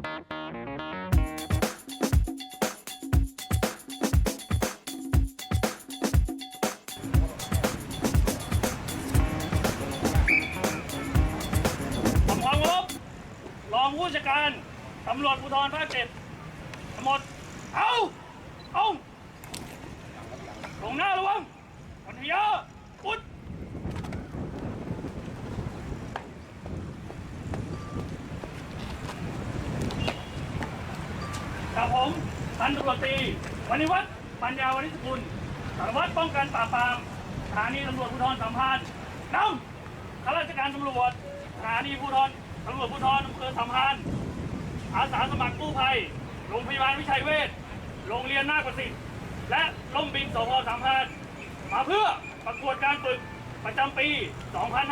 ผมขอรบรองผู้จัดการตำรวจภูธรภาคเจ็ดทั้งหมด เอา เอาลงหน้าระวังปัญญาพุทธ กับผมพันตำรวจตรีวณิวัฒน์ปัญญาวณิชกุลสารวัตรป้องกันปราบปรามสถานีตำรวจภูธรสัมพันธ์นำข้าราชการตำรวจสถานีภูธรตำรวจภูธรอำเภอสัมพันธ์อาสาสมัครกู้ภัยโรงพยาบาลวิชัยเวชโรงเรียนนาคประสิทธิ์ และล่มบินสพสามพันธ์มาเพื่อประกวดการฝึกประจำปี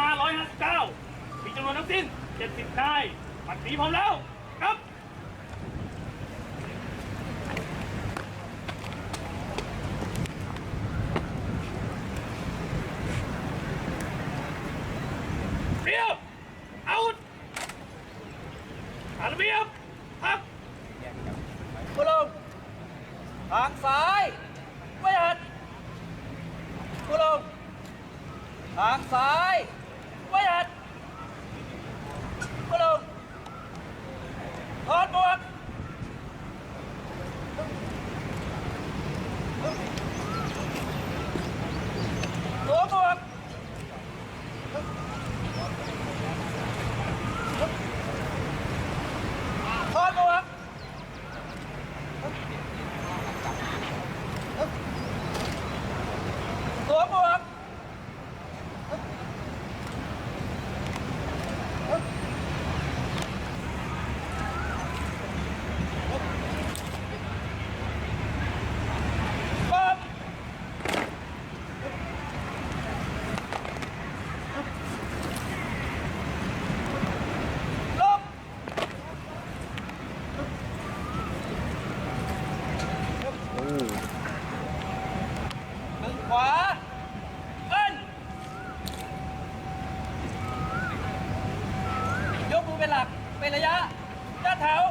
2559 มีจำนวนทั้งสิ้น 70นายปัดสีพร้อมแล้ว ครับ เรียบเอาอาระเบียบพัก คุณลุงทางซ้ายไม่หัดคุณลุง ทางซ้ายไม่หัดคุณลุงถอดหมวกสวมหมวกถอดหมวก สวมหมวกปั๊บลบมือ ขวาเอิ้นยกมือเป็นหลัก เป็นระยะด้านแถว